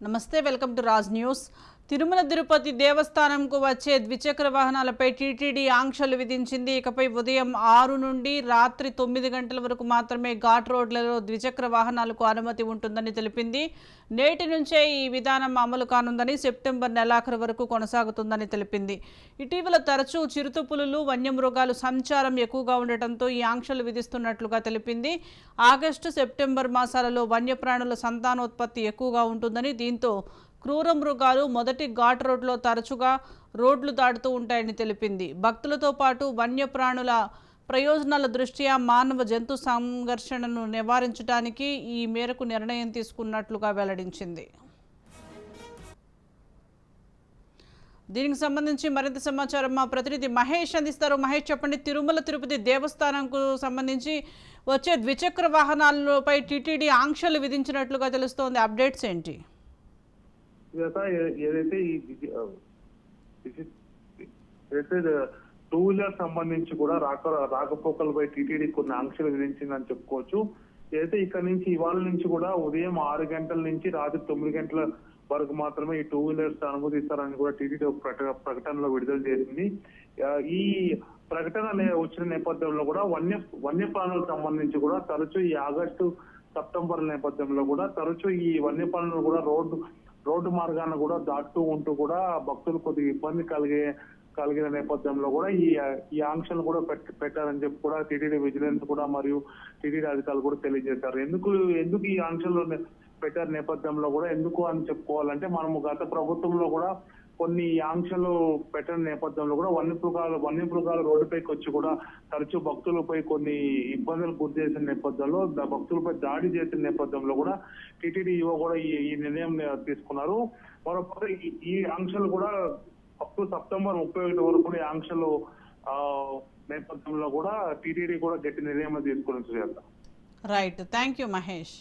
నమస్తే welcome to Raj news Tirumala Tirupati దేవస్థానంకు వచ్చే ద్విచక్ర వాహనాలపై టీటీడీ ఆంక్షలు విధించింది. ఇకపై ఉదయం ఆరు నుండి రాత్రి తొమ్మిది గంటల వరకు మాత్రమే ఘాట్ రోడ్లలో ద్విచక్ర వాహనాలకు అనుమతి ఉంటుందని తెలిపింది. నేటి నుంచే ఈ విధానం అమలు కానుందని సెప్టెంబర్ నెలాఖరు వరకు కొనసాగుతుందని తెలిపింది. ఇటీవల తరచూ చిరుతపులులు వన్యమృగాలు సంచారం ఎక్కువగా ఉండటంతో ఈ ఆంక్షలు విధిస్తున్నట్లుగా తెలిపింది. ఆగస్టు సెప్టెంబర్ మాసాలలో వన్యప్రాణుల సంతానోత్పత్తి ఎక్కువగా ఉంటుందని దీంతో క్రూర మృగాలు మొదటి ఘాట్ రోడ్లో తరచుగా రోడ్లు దాటుతూ ఉంటాయని తెలిపింది. భక్తులతో పాటు వన్యప్రాణుల ప్రయోజనాల దృష్ట్యా మానవ జంతు సంఘర్షణను నివారించడానికి ఈ మేరకు నిర్ణయం తీసుకున్నట్లుగా వెల్లడించింది. దీనికి సంబంధించి మరింత సమాచారం మా ప్రతినిధి మహేష్ అందిస్తారు. మహేష్ చెప్పండి. తిరుమల తిరుపతి దేవస్థానంకు సంబంధించి వచ్చే ద్విచక్ర వాహనాలపై టీటీడీ ఆంక్షలు విధించినట్లుగా తెలుస్తోంది. అప్డేట్స్ ఏంటి? ఇదంతా ఏదైతే ఈ ఏదైతే టూ వీలర్ సంబంధించి కూడా రాక రాకపోకలపై టీటీడీ కొన్ని ఆంక్షలు విధించిందని చెప్పుకోవచ్చు. ఏదైతే ఇక్కడ నుంచి ఇవాళ నుంచి కూడా ఉదయం ఆరు గంటల నుంచి రాత్రి తొమ్మిది గంటల వరకు మాత్రమే ఈ టూ వీలర్స్ అనుమతిస్తారని కూడా టీటీడీ ఒక ప్రకటనలో విడుదల చేసింది. ఈ ప్రకటన వచ్చిన నేపథ్యంలో కూడా వన్య వన్యప్రాణులకు సంబంధించి కూడా తరచూ ఈ ఆగస్టు సెప్టెంబర్ నేపథ్యంలో కూడా తరచూ ఈ వన్యప్రాణులు కూడా రోడ్డు రోడ్డు మార్గాన్ని కూడా దాటుతూ ఉంటూ కూడా భక్తులు కొద్దిగా ఇబ్బంది కలిగే కలిగిన నేపథ్యంలో కూడా ఈ ఈ ఆంక్షలు కూడా పెట్టారని చెప్పి కూడా టీటీడీ విజిలెన్స్ కూడా మరియు టీటీడీ అధికారులు కూడా తెలియజేశారు. ఎందుకు ఎందుకు ఈ ఆంక్షలు పెట్టారు నేపథ్యంలో కూడా ఎందుకు అని చెప్పుకోవాలంటే మనము గత ప్రభుత్వంలో కూడా కొన్ని ఆంక్షలు పెట్టిన నేపథ్యంలో కూడా వన్యమృగాలు వన్యమృగాలు రోడ్డుపైకి వచ్చి కూడా తరచూ భక్తులపై కొన్ని ఇబ్బందులు గురి చేసిన నేపథ్యంలో భక్తులపై దాడి చేసిన నేపథ్యంలో కూడా టీటీడీ యువ కూడా ఈ నిర్ణయం తీసుకున్నారు. మరొక ఈ- ఈ ఆంక్షలు కూడా అప్ సెప్టెంబర్ ముప్పై ఒకటి వరకు కూడా ఈ ఆంక్షలు నేపథ్యంలో కూడా టీటీడీ కూడా గట్టి నిర్ణయం తీసుకుని రైట్ థ్యాంక్ యూ మహేష్